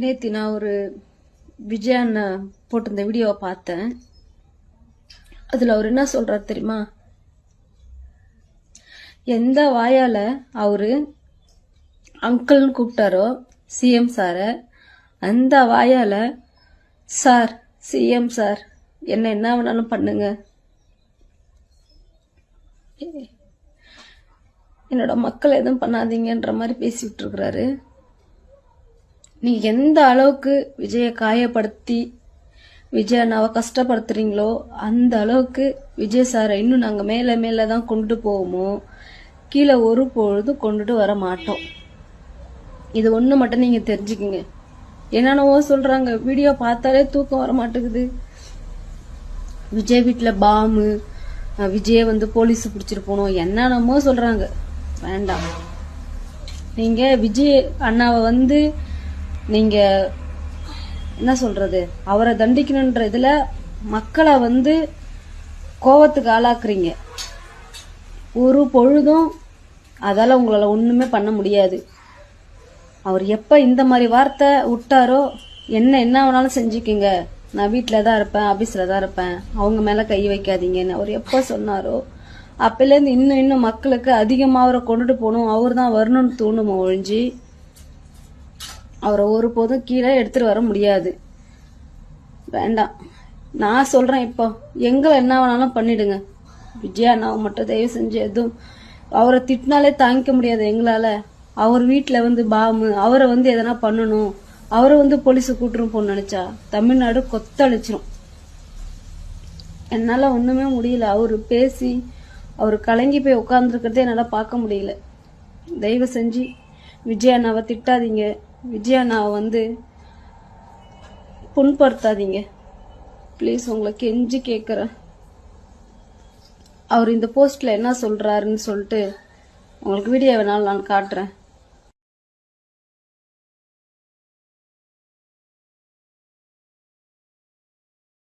நேத்தி நான் ஒரு விஜய் அண்ணா போட்டிருந்த வீடியோவை பார்த்தேன். அதில் அவர் என்ன சொல்கிறார் தெரியுமா? எந்த வாயால் அவர் அங்கிள்னு கூப்பிட்டாரோ சிஎம் சாரை அந்த வாயால் சார் சிஎம் சார் என்ன என்ன வேணாலும் பண்ணுங்க. என்னோட மக்கள் எதுவும் பண்ணாதீங்கன்ற மாதிரி பேசிகிட்டு இருக்கிறாரு. நீங்க எந்த அளவுக்கு விஜயை காயப்படுத்தி விஜய் அண்ணாவை கஷ்டப்படுத்துறீங்களோ அந்த அளவுக்கு விஜய் சாரை இன்னும் நாங்கள் மேலே மேலே தான் கொண்டு போவோமோ கீழே ஒரு பொழுதும் கொண்டுட்டு வர மாட்டோம். இது ஒன்று மட்டும் நீங்கள் தெரிஞ்சுக்கிங்க. என்னென்னவோ சொல்கிறாங்க வீடியோ பார்த்தாலே தூக்கம் வர மாட்டேங்குது. விஜய் வீட்டில் பாமு அஹ் விஜயை வந்து போலீஸ் பிடிச்சிட்டு போகணும் என்னென்னமோ சொல்கிறாங்க வேண்டாம். நீங்கள் விஜய் அண்ணாவை வந்து நீங்கள் என்ன சொல்கிறது அவரை தண்டிக்கணுன்ற இதில் மக்களை வந்து கோவத்துக்கு ஆளாக்குறீங்க. ஒரு பொழுதும் அதால் உங்களால் ஒன்றுமே பண்ண முடியாது. அவர் எப்போ இந்த மாதிரி வார்த்தை விட்டாரோ என்ன என்ன வேணாலும் செஞ்சுக்கிங்க. நான் வீட்டில் தான் இருப்பேன் ஆஃபீஸில் தான் இருப்பேன். அவங்க மேலே கை வைக்காதீங்கன்னு அவர் எப்போ சொன்னாரோ அப்போலேருந்து இன்னும் இன்னும் மக்களுக்கு அதிகமாக அவரை கொண்டுட்டு போகணும். அவர் தான் வரணும்னு தோணுமா ஒழிஞ்சு அவரை ஒருபோதும் கீழே எடுத்துட்டு வர முடியாது. வேண்டாம். நான் சொல்றேன் இப்போ. எங்களை என்ன வேணாலும் பண்ணிடுங்க. விஜயா அண்ணாவை மட்டும் தயவு செஞ்சு எதுவும் அவரை திட்டினாலே தாங்கிக்க முடியாது எங்களால. அவர் வீட்டில் வந்து பாமு அவரை வந்து எதனா பண்ணணும். அவரை வந்து போலீஸு கூட்டுரும் போன்னு நினைச்சா தமிழ்நாடு கொத்தளிச்சிரும். என்னால ஒண்ணுமே முடியல. அவர் பேசி அவர் கலங்கி போய் உட்காந்துருக்கிறதே என்னால் பார்க்க முடியல. தயவு செஞ்சு விஜய் அண்ணாவை திட்டாதீங்க. விஜய் நான் வந்து புண்படுத்தாதீங்க. ப்ளீஸ் உங்களை கெஞ்சி கேட்குறேன் அவர் இந்த போஸ்ட்டில் என்ன சொல்கிறாருன்னு சொல்லிட்டு உங்களுக்கு வீடியோ வேணாலும் நான் காட்டுறேன்.